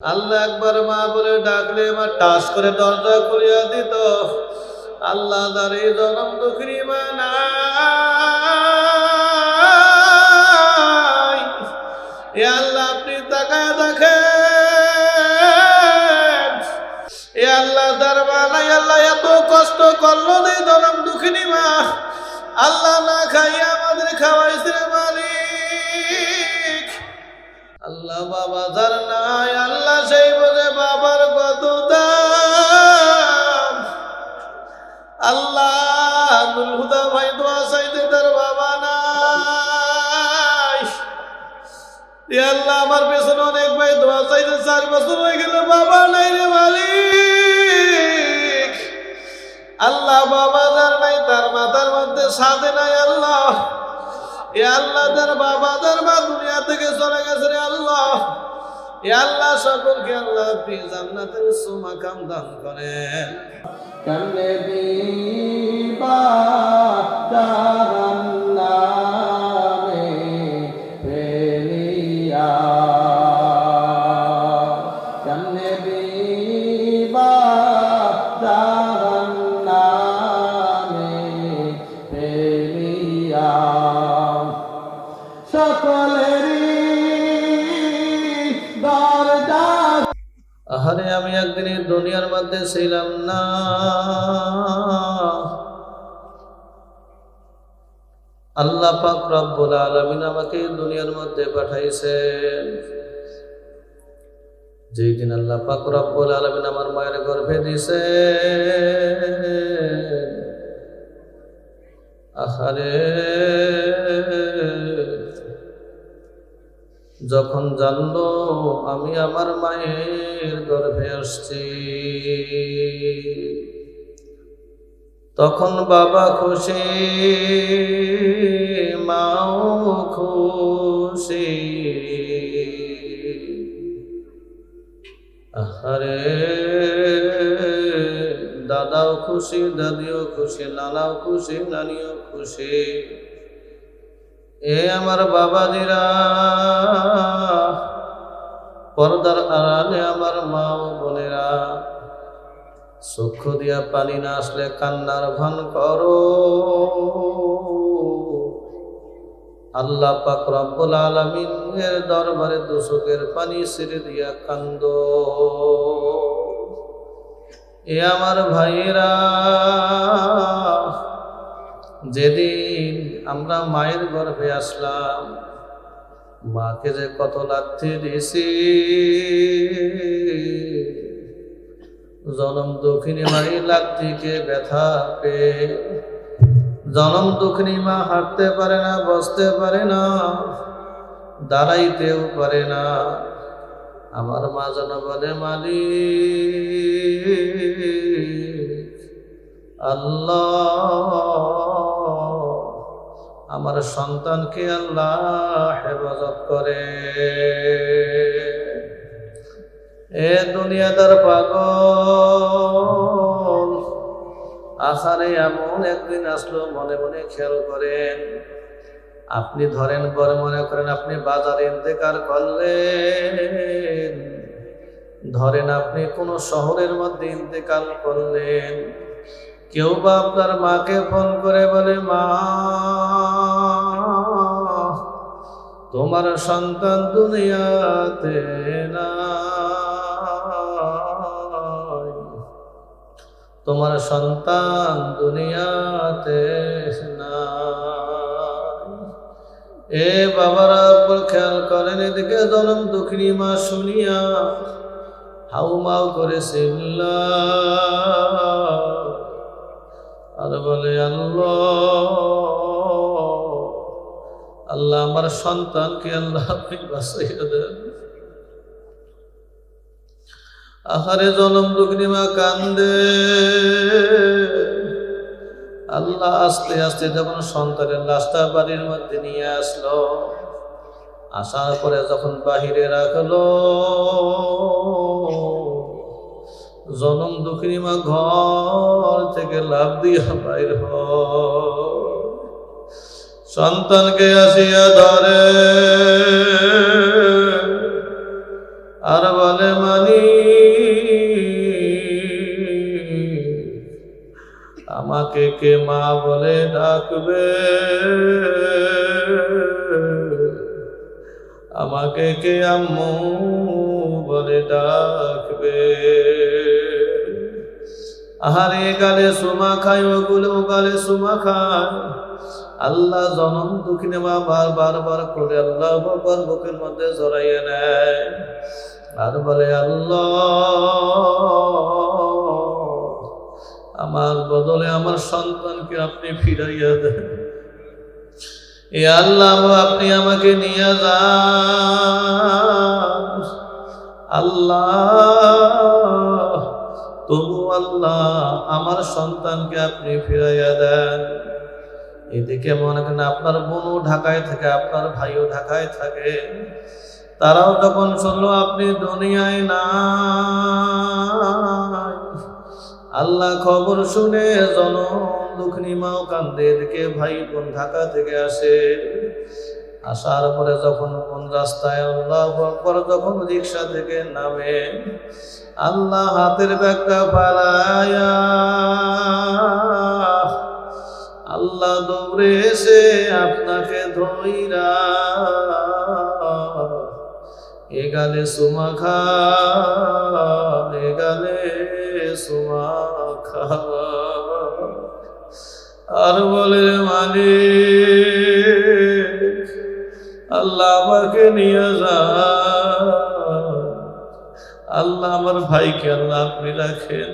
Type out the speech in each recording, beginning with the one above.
আল্লাহ একবার মা বলে ডাকলে মা টাস করে দরজা খুলিয়া দিত। আল্লাহ তার এই জনম দুঃখী মা নাই। এ আল্লাহ আপনি তাকায় দেখেন। এ আল্লাহ দরবালাই আল্লাহ এত কষ্ট করল এই জনম দুঃখিনী মা। আল্লাহ না খাইয়া আমাদের খাওয়াইছে মালিক। আল্লাহ বাবা যার নাই, আল্লাহ সেই বোঝে বাবার কত আল্লাহ হুদা ভাই দোয়া চাইতে তার বাবা নাই। আল্লাহ আমার পেছনে অনেক ভাই দোয়া চাইতে চার বছর হয়ে গেল, বাবা নাই রে মালিক। আল্লাহ বাবা যার নাই, তার মাথার মধ্যে সাথে নাই আল্লাহ। এ আল্লাহ তার বাবা তার মা দুনিয়া থেকে চলে গেছে রে আল্লাহ। এ আল্লাহ সকলকে আল্লাহ আপনি জান্নাতের সুমাকাম দান করেন। কেমনে দিবা আহারে, আমি একদিন দুনিয়ার মধ্যে ছিলাম না। আল্লাহ পাক রব্বুল আলামিন আমাকে দুনিয়ার মধ্যে পাঠাইছেন। যেই দিন আল্লাহ পাক রব্বুল আলামিন আমার মায়ের গর্ভে দিছে আহারে যখন জানলো আমি আমার মায়ের গর্ভে আসছি, তখন বাবা খুশি, মাও খুশি। আহারে, দাদাও খুশি, দাদিও খুশি, নানাও খুশি, নানিও খুশি। এ আমার বাবাজিরা, পর্দার আড়ালে আমার মা ও বোনেরা, চক্ষু দিয়া পানি না আসলে কান্নার ভান করো। আল্লাহ পাক রব্বুল আলামিনের দরবারে দোষকের পানি ছেড়ে দিয়া কান্দ। এ আমার ভাইয়েরা, যেদিন আমরা মায়ের গর্ভে আসলাম। মাকে যে কত লাথি দিছি জনম দক্ষিণী মাই লাথিকে ব্যথা পে জনম দক্ষিণী মা হাঁটতে পারে না, বসতে পারে না, দাঁড়াইতেও পারে না। আমার মা যেন বলে, মালিক, আল্লাহ আমার সন্তানকে আল্লাহ হেফাজত করে। এ দুনিয়াদার পাগল, আসারে এমন একদিন আসলো, মনে মনে খেয়াল করেন, আপনি ধরেন পরে মনে করেন আপনি বাজারে ইন্তেকার করলেন, ধরেন আপনি কোনো শহরের মধ্যে ইন্তেকাল করলেন কেউ বা আপনার মাকে ফোন করে বলে, মা, তোমার সন্তান দুনিয়াতে না তোমার সন্তান দুনিয়াতে নাই। এ বাবারা খেয়াল করেন, এদিকে জনম দুঃখিনী মা শুনিয়া হাউ মাউ করে আর বলে, আল্লাহ। আল্লাহ আমার সন্তানকে আল্লাহ আপনি বাঁচাইয়া দেন। আহারে জনম দুগ্নিমা কান্দে। আল্লাহ আস্তে আস্তে যখন সন্তানের লাশটা বাড়ির মধ্যে নিয়ে আসলো, আসার পরে যখন বাহিরে রাখল জনম দুঃখিনী মা ঘর থেকে লাভ দিয়া বাইর হয় সন্তানকে আসিয়া ধরে। আর বলে, মানি, আমাকে কে মা বলে ডাকবে? আমাকে কে আম্মু বলে ডাকবে? আহারে গালে সুমা খায়, ওগুলো গালে সুমা খায়। আল্লাহ জনম দুঃখিনে মা বার বারবার করে আল্লাহ বাবার বুকের মধ্যে জড়াইয়ে নেয়। আর বলে, আল্লাহ, আমার বদলে আমার সন্তানকে আপনি ফিরাইয়া দেন। এ আল্লাহ আপনি আমাকে নিয়ে আল্লাহ, তবু আল্লাহ, আমার সন্তানকে আপনি ফিরাইয়া দেন। এদিকে মনে করেন আপনার বোনও ঢাকায় থাকে, আপনার ভাইও ঢাকায় থাকে। তারাও তখন শুনলো, আপনি দুনিয়ায় না আল্লাহ খবর শুনে জন দুঃখনি মাও কান্দে, এদিকে ভাই বোন ঢাকা থেকে আসে। আসার পরে যখন কোন রাস্তায় আল্লাহ আকবর যখন রিক্সা থেকে নামে, আল্লাহ হাতের ব্যাগটা পালায়া আল্লাহ দৌড়ে এসে আপনাকে ধইরা এ গালে সুমা খা, এ গালে সুমা খা। আর বলে, মালিক, আল্লাহ আমাকে নিয়ে যা। আল্লাহ আমার ভাইকে আল্লাহ আপনি রাখেন।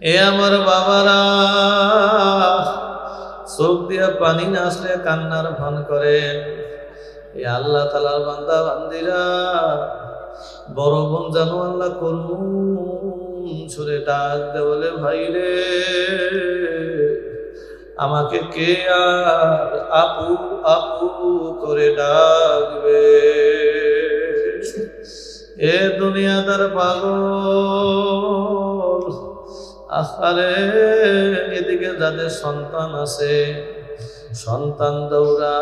এ আমার বাবারা, চোখ দিয়া পানি না আসলে কান্নার ভান করেন। এ আল্লাহ তালার বান্দা, বান্দিরা, বড় বোন জানো আল্লাহ করুন সুরে ডাক দে বলে ভাই রে আমাকে কে আর আপু আপু করে ডাকবে? এ দুনিয়াদার পাগল আসারে এদিকে যাদের সন্তান আছে, সন্তান দৌড়া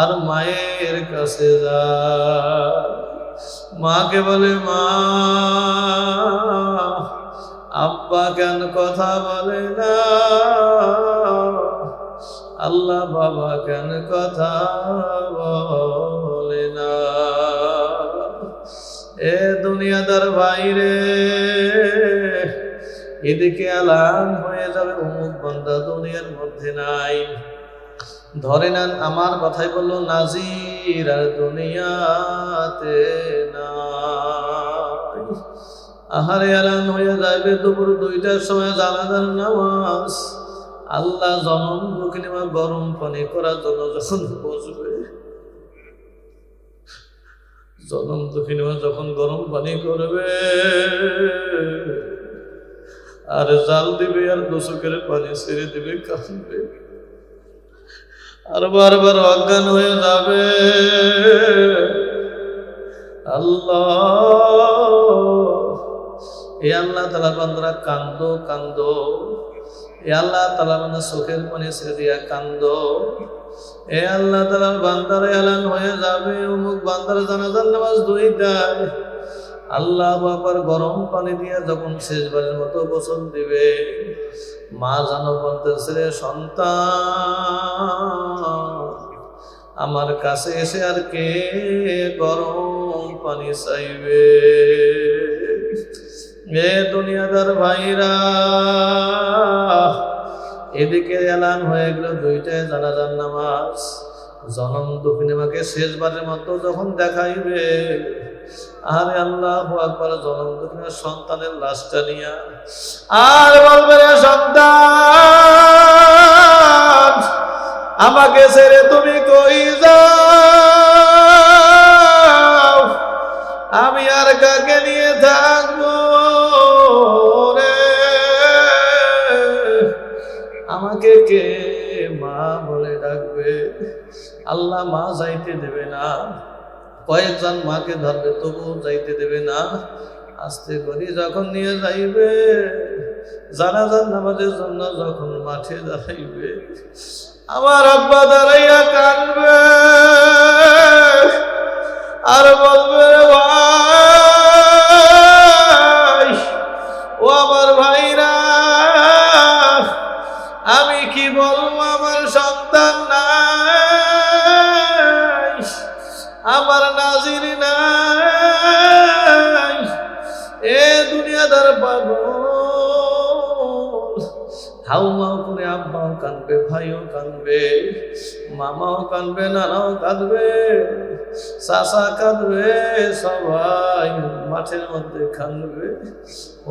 আর মায়ের কাছে যা মাকে বলে, মা আব্বা কেন কথা বলে না? আল্লাহ বাবা কেন কথা বলে না? এ দুনিয়াদার বাইরে এদিকে আলাম হয়ে যাবে, অমুক বন্ধা দুনিয়ার মধ্যে নাই। ধরে নেন আমার কথাই বলল, নাজির আর দুনিয়াতে নাই আহারে আলান হয়ে যাবে দুপুর দুইটার সময় জানাজার নামাজ। আল্লাহ জনম দক্ষিণে গরম পানি করার জন্য যখন বসবে, জনম দক্ষিণে যখন গরম পানি করবে, আর জাল দিবে আর দোষকের পানি ছেড়ে দিবে, কাঁদবে। আর বারবার অজ্ঞান হয়ে যাবে। আল্লাহ আল্লাহ তালা বান্দরা কান্দ কান্দ। এ আল্লাহ তালা বান্দা চোখের পানি ছেড়ে দিয়া কান্দ। এ আল্লাহ তালার বান্দার এলান হয়ে যাবে, অমুক বান্দার জানাজার নামাজ দেয় আল্লাহ বাবার গরম পানি দিয়ে যখন শেষবারের মতো গোসল দিবে, মা জানো বলতেছে রে সন্তান, আমার কাছে এসে আর কে গরম পানি চাইবে? এ দুনিয়াদার ভাইরা, এদিকে এলান হয়ে গেল দুইটায় জানাজার নামাজ। জনম দক্ষিণেমাকে শেষবারের মতো যখন দেখাইবে, আরে আল্লাহ আকবার, জনম দক্ষিণের সন্তানের লাশটা নিয়া। আর বলবে রে সন্তান, আমাকে ছেড়ে তুমি কই যাও? আমি আর কাকে নিয়ে থাকব? আমাকে কে মা বলে ডাকবে। আল্লাহ মা যাইতে দেবে না। কয়েকজন মাকে ধরবে তবু যাইতে দেবে না। আস্তে করি যখন নিয়ে যাইবে, জানাজার নামাজের জন্য যখন মাঠে দাঁড়াইবে, আমার আব্বা দাঁড়াইয়া কানবে আর বলবে ও আমার ভাইরা হাউ মাউ করে আব্বাও কাঁদবে, ভাইও কাঁদবে, মামাও কাঁদবে, নানাও কাঁদবে চাষা কাঁদবে, সবাই মাঠের মধ্যে কাঁদবে।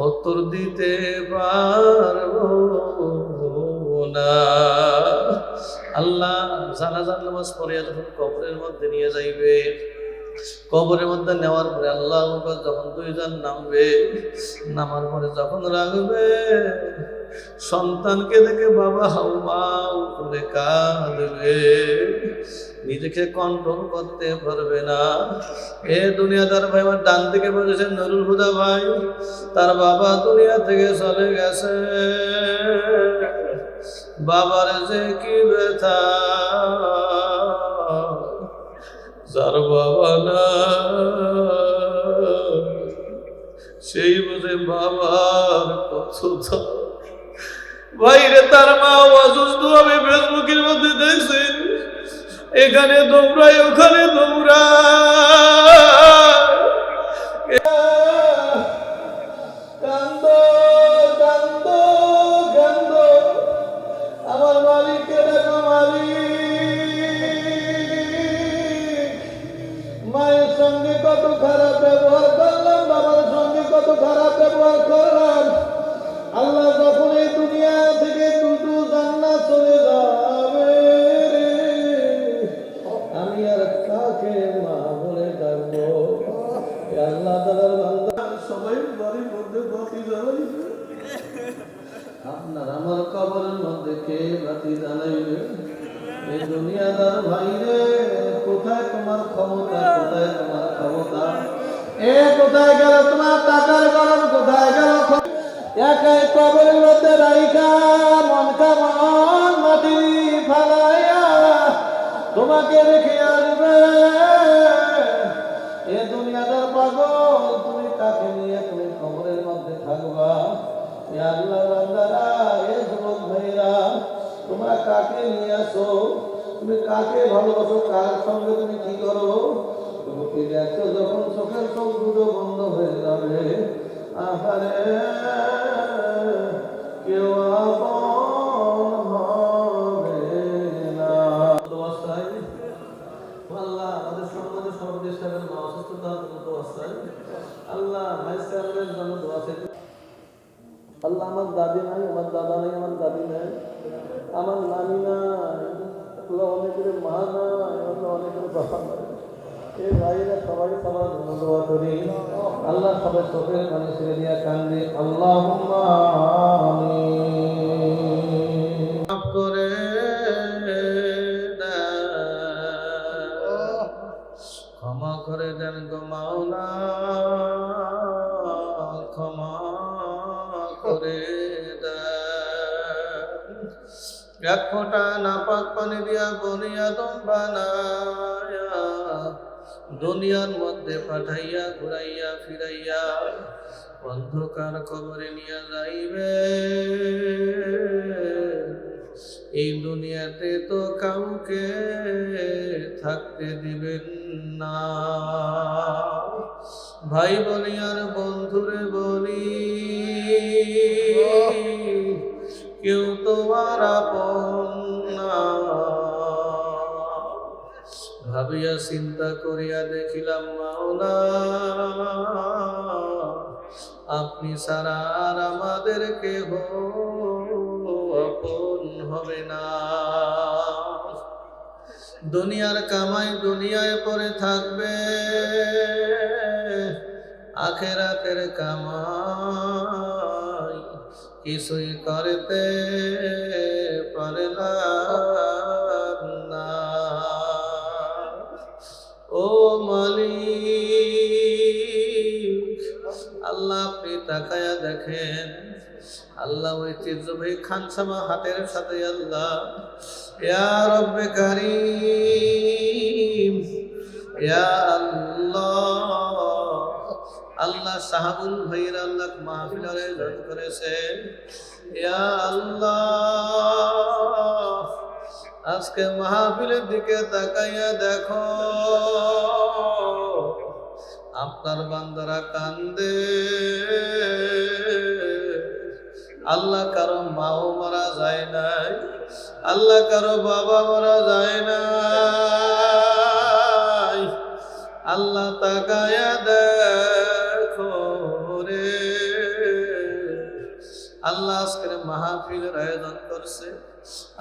উত্তর দিতে পারব না। আল্লাহ জানাজার নামাজ পড়ে যখন কবরের মধ্যে নিয়ে যাইবে। কবরের মধ্যে নেওয়ার পরে আল্লাহ যখন দুইজন নামবে, নামার পরে যখন রাখবে সন্তানকে দেখে বাবা হাউমাউ করে কাঁদবে। নিজেকে কন্ট্রোল করতে পারবে না। এ দুনিয়াদার ভাই আমার ডান থেকে বলেছেন নুরুল হুদা ভাই। তার বাবা দুনিয়া থেকে চলে গেছে। বাবার যে কি ব্যথা, যার বাবা না, সেই বুঝে বাবার কত বাইরে তার মা অসুস্থ আমি ফেসবুকের মধ্যে দেখছি। এখানে দৌড়াই, ওখানে মায়ের সঙ্গে কত খারাপ ব্যবহার করলাম, বাবার সঙ্গে কত খারাপ ব্যবহার করলাম। আল্লাহ যখন এই দুনিয়া থেকে দুটো কাকে নিয়ে আসো? তুমি কাকে ভালোবাসো? কার সঙ্গে তুমি কি করো? তুমি দেখছ যখন চোখের চোখ দুটো বন্ধ হয়ে যাবে। আহারে, কেউ না। আল্লাহ আমাদের আল্লাহ ভাই সাহেবের জন্য দোয়া চাইতে আল্লাহ আমার দাদি নাই, আমার দাদা নাই, আমার দাদি নাই। আমার নানি নাই, আল্লাহ অনেকের মা নাই, আল্লাহ অনেকের বাবা নাই। এই ভাইরা সবাই সবার ধন্যবাদ করি। আল্লাহ সবাই চোখের মানুষের দিয়া কান্দে। আল্লাহ এক ফোঁটা নাপাক পানি দিয়া বনিয়াদম বানায়া দুনিয়ার মধ্যে পাঠাইয়া, ঘুরাইয়া, ফিরাইয়া অন্ধকার কবরে নিয়ে যাইবে। এই দুনিয়াতে তো কাউকে থাকতে দিবেন না। ভাই বলি আর বন্ধুরে বলি কেউ তোমার আপন ভাবিয়া চিন্তা করিয়া দেখিলাম, মাওলা, আপনি সারা আর আমাদের কেহ আপন হবে না। দুনিয়ার কামাই দুনিয়ায় পরে থাকবে, আখেরাতের কামাই কিছুই করতে পারলাম না। ও মালিক, আল্লাহ আপনি তাকায়া দেখেন। আল্লাহ ঐতিহ্যবাহী খানসামা হাটের সাথে আল্লাহ, ইয়া রব্বে কারিম, ইয়া আল্লাহ আল্লাহ সাহাবুল ভাইয়ের আল্লাহ মাহফিল আয়োজন করেছেন আল্লাহ, আজকে মাহফিলের দিকে তাকাইয়া দেখো। আপনার বান্দারা কান্দে। আল্লাহ কারও মাও মারা যায় নাই, আল্লাহ কারও বাবা মারা যায় নাই। আল্লাহ তাকায়া দেখো আল্লাহ আজকের মাহফিলের আয়োজন করছে।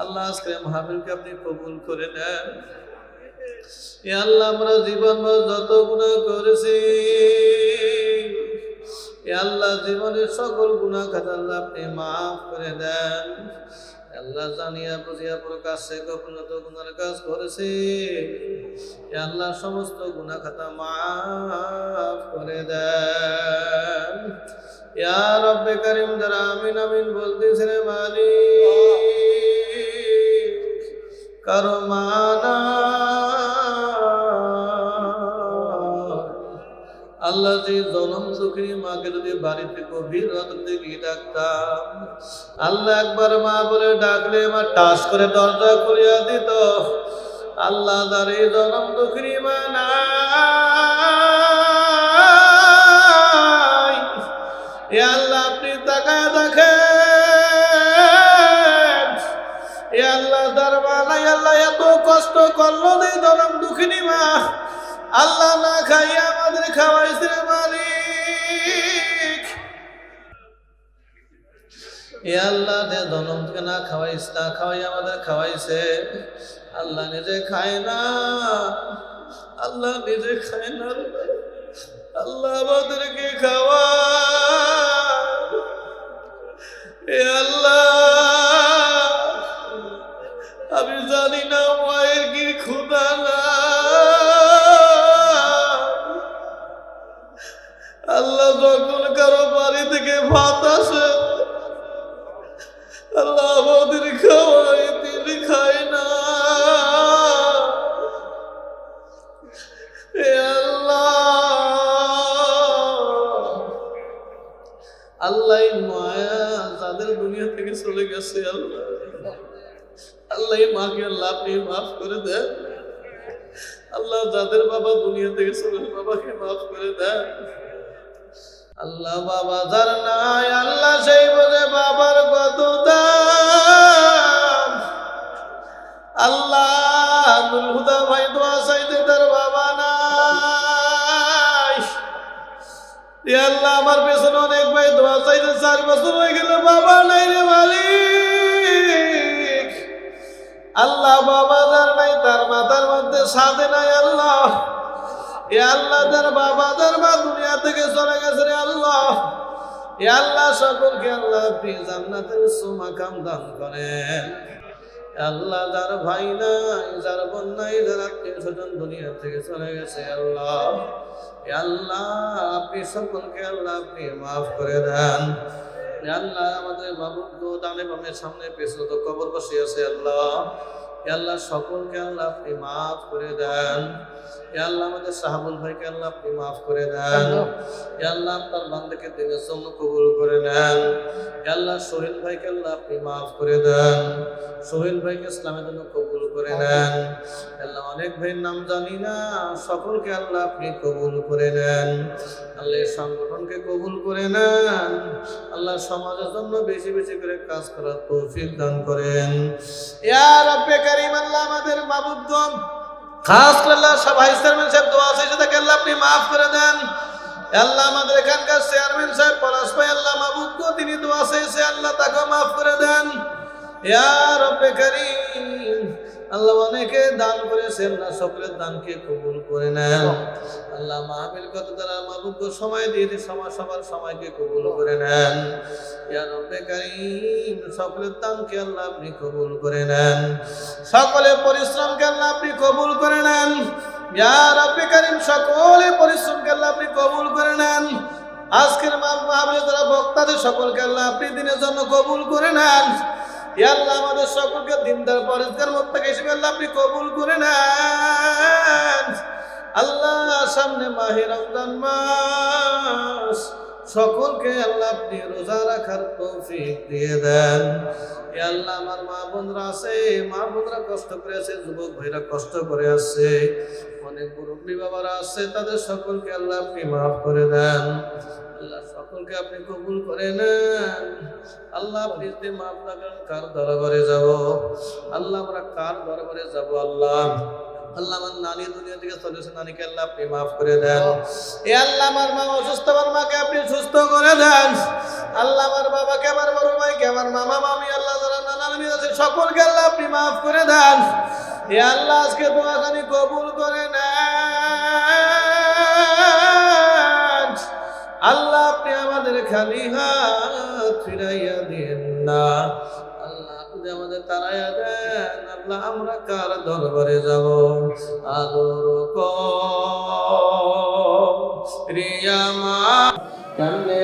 আল্লাহ আজকের মাহফিলকে আপনি কবুল করে নেন। এ আল্লাহ আমরা জীবন যত গুণা করেছি, এ আল্লাহ জীবনের সকল গুণা খাতা আল্লাহ আপনি মাফ করে দেন। আল্লাহ জানিয়া বুঝিয়া প্রকাশ্যে গোপনত গুণার কাজ করেছি। আল্লাহ সমস্ত গুণা খাতা মাফ করে দেন। ইয়া রব্বে করিম যারা আমিন আমিন বলতেছে রে মালিক, কারও মানা আল্লাহ যে জনম সুখী মাকে যদি বাড়িতে গভীর রাত দিকে ডাকতাম, আল্লাহ একবার মা বলে ডাকলে মা টাস করে দরজা খুলিয়া দিত, আল্লাহ তার এই জনম দুঃখী মা নাই এ আল্লাহ আপনি তাকায় দেখেন। এ আল্লাহ দরবার নাই আল্লাহ এত কষ্ট করল নেই জনম দুঃখিনী মা। আল্লাহ না খাইয়া আমাদের খাওয়াইছে মালিক। এ আল্লাহ যে জনম থেকে না খাওয়াইস না খাওয়াই আমাদের খাওয়াইছে। আল্লাহ নিজে খায় না। আল্লাহ নিজে খায় না আল্লাহ আমাদেরকে খাওয়া। আল্লাহ, আমি জানি না মায়ের কি ক্ষুদা না। আল্লাহ যখন কারও বাড়ি থেকে ভাত আসে, আল্লাহ চলে গেছে আল্লাহ। আল্লাহ মাকে আল্লাহ আপনি মাফ করে দেন। আল্লাহ যাদের বাবা দুনিয়া থেকে চলে বাবাকে মাফ করে দেন। আল্লাহ বাবা যার নাই আল্লাহ আমার পেছনে অনেক ভাই দোয়া চাইতে চার বছর হয়ে গেল, বাবা নাই রে মালিক। আল্লাহ বাবা যার নাই, তার মাথার মধ্যে সাথে নাই আল্লাহ। এ আল্লাহ যার বাবা যার মা দুনিয়া থেকে চলে গেছে রে আল্লাহ। এ আল্লাহ সকলকে আল্লাহ আপনি জান্নাতের সুমাকাম দান করেন। আল্লাহ যার ভাই নাই, যার বোন নাই, যার আত্মীয় স্বজন দুনিয়া থেকে চলে গেছে আল্লাহ। আল্লাহ আপনি সকলকে আল্লাহ আপনি মাফ করে দেন। আল্লাহ আমাদের বাবুর গো দানে বামের সামনে পেছনে তো কবর বসে আছে আল্লাহ। আল্লাহ সকলকে আল্লাহ আপনি মাফ করে দেন। আল্লাহ আমাদের সাহাবুল ভাইকে আল্লাহ আপনি মাফ করে দেন। আল্লাহ। আপনার বান্দাকে দিনের জন্য কবুল করে নেন। আল্লাহ সোহেল ভাইকে আল্লাহ আপনি মাফ করে দেন। সোহেল ভাইকে ইসলামের জন্য কবুল করে নেন। আল্লাহ অনেক ভাইয়ের নাম জানি না, সকলকে আল্লাহ আপনি কবুল করে নেন। আল্লাহ সংগঠনকে কবুল করে নেন। আল্লাহ সমাজের জন্য বেশি বেশি করে কাজ করার তৌফিক দান করেন। ইয়া রব্বে কারীম, আল্লাহ আমাদের মাবুদগণ খাস করে আল্লাহ সবাই চেয়ারম্যান সাহেব দোয়া আছে, সেটাকে আল্লাহ আপনি মাফ করে দেন। আল্লাহ আমাদের এখানকার চেয়ারম্যান সাহেব পলাশ ভাই, আল্লাহ গো তিনি দোয়া চেয়েছে, আল্লাহ তাকে মাফ করে দেন। ইয়া রব্বে কারীম আল্লাহ অনেকে দান করেছেন না, সকলের দানকে কবুল করে নেন। আল্লাহ মাহবিল কত তারা মাহবুব সময় দিয়ে দিয়ে সময় সবার সময়কে কবুল করে নেন। ইয়া রব্বে কারীম, সকলের দানকে আল্লাহ আপনি কবুল করে নেন। সকলে পরিশ্রমকে আল্লাহ আপনি কবুল করে নেন। ইয়া রব্বে কারীম সকলে পরিশ্রমকে আল্লাহ আপনি কবুল করে নেন। আজকের মাহবিলে যারা বক্তাদের, সকলকে আল্লাহ আপনি দিনের জন্য কবুল করে নেন। আল্লাহ, আমাদের সকলকে দিনদার পরিষ্কার মোত্তাক হিসেবে আল্লাহ আপনি কবুল করে নেন। আল্লাহ, সামনে মাহে রমজান মাস। সকলকে আল্লাহ আপনি রোজা রাখার তৌফিক দিয়ে দেন। আল্লাহ, আমার মা বোনরা আছে, মা বোনরা কষ্ট করে আছে, যুবক ভাইরা কষ্ট করে আছে, অনেক মুরব্বী বাবারা আছে, তাদের সকলকে আল্লাহ আপনি মাফ করে দেন। আল্লাহ, সকলকে আপনি কবুল করে নেন আল্লাহ, আপনি মাফ না করেন, কার দরবারে যাব? আল্লাহ, আমরা কার দরবারে যাব? আল্লাহ আল্লাহ, আমার নানি দুনিয়া থেকে চলেছে নানিকে আল্লাহ, আপনি মাফ করে দেন। এ আল্লাহ, আমার মা অসুস্থ, আমার মাকে আপনি সুস্থ করে দেন। আল্লাহ, আমার বাবাকে, আমার বড় ভাইকে, আমার মামা, মামি, আল্লাহ, যারা নানা নানি আছে, সকলকে আল্লাহ, আপনি মাফ করে দেন। এ আল্লাহ, আজকে দোয়াখানি কবুল করে নেন। আল্লাহ, আপনি আমাদের খালি হাত ফিরাইয়া দিন না। আল্লাহ, আপনি আমাদের তারাইয়া দেন। আল্লাহ, আমরা কার দরবারে যাব? আদর রিয়ামা কেমনে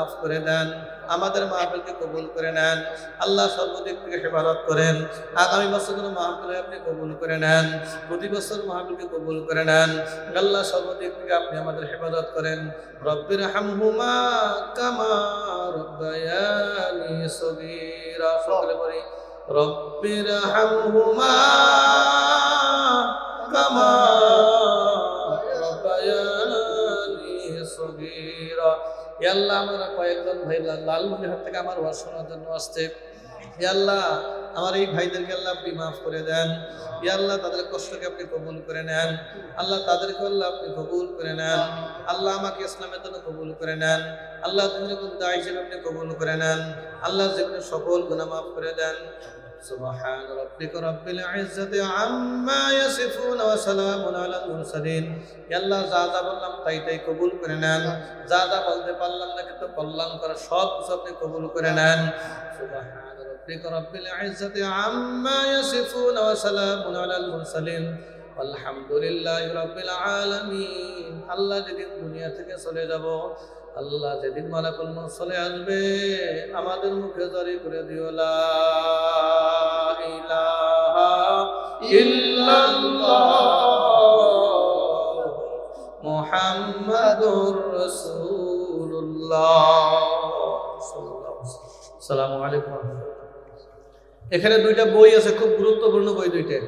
মাফ করে দেন, আমাদের মাহফিলকে কবুল করে নেন, আল্লাহ সর্বদিক থেকে হেফাজত করেন, আগামী বছর মাহফিলে আপনি কবুল করে নেন, প্রতি বছর মাহফিলকে কবুল করে নেন, আল্লাহ সর্বদিক থেকে আপনি আমাদের হেফাজত করেন। রব্বির হামহুমা কামা রব্বায়ানি সগীরা, সকলে বলি, রব্বির হামহুমা কামা আল্লাহ, আমরা কয়েকজন ভাই লালমনিরহাট থেকে আমার ওয়াজ শোনার জন্য আসছে। আল্লাহ, আমার এই ভাইদেরকে আল্লাহ আপনি মাফ করে দেন। আল্লাহ, তাদের কষ্টকে আপনি কবুল করে নেন। আল্লাহ তাদেরকে আল্লাহ আপনি কবুল করে নেন। আল্লাহ আমাকে ইসলামের জন্য কবুল করে নেন। আল্লাহ, তুমি দায় হিসেবে আপনি কবুল করে নেন। আল্লাহ, জীবনের সকল গুণা মাফ করে দেন। سبحان ربك رب العزة عما يصفون وسلام على المرسلين আল্লাহ যা যা বললাম তাই তাই কবুল করে নেন যা যা বলতে পারলাম না কিন্তু কল্যাণ করা সব কিছু আপনি কবুল করে নেন سبحان ربك رب العزة عما يصفون وسلام على المرسلين আলহামদুলিল্লাহ রব্বিল আলামিন আল্লাহ যেদিন দুনিয়া থেকে চলে যাব আল্লাহ যেদিন মালাকুল চলে আসবে, আমাদের মুখে জারি করে দিও এখানে দুইটা বই আছে, খুব গুরুত্বপূর্ণ বই দুইটা।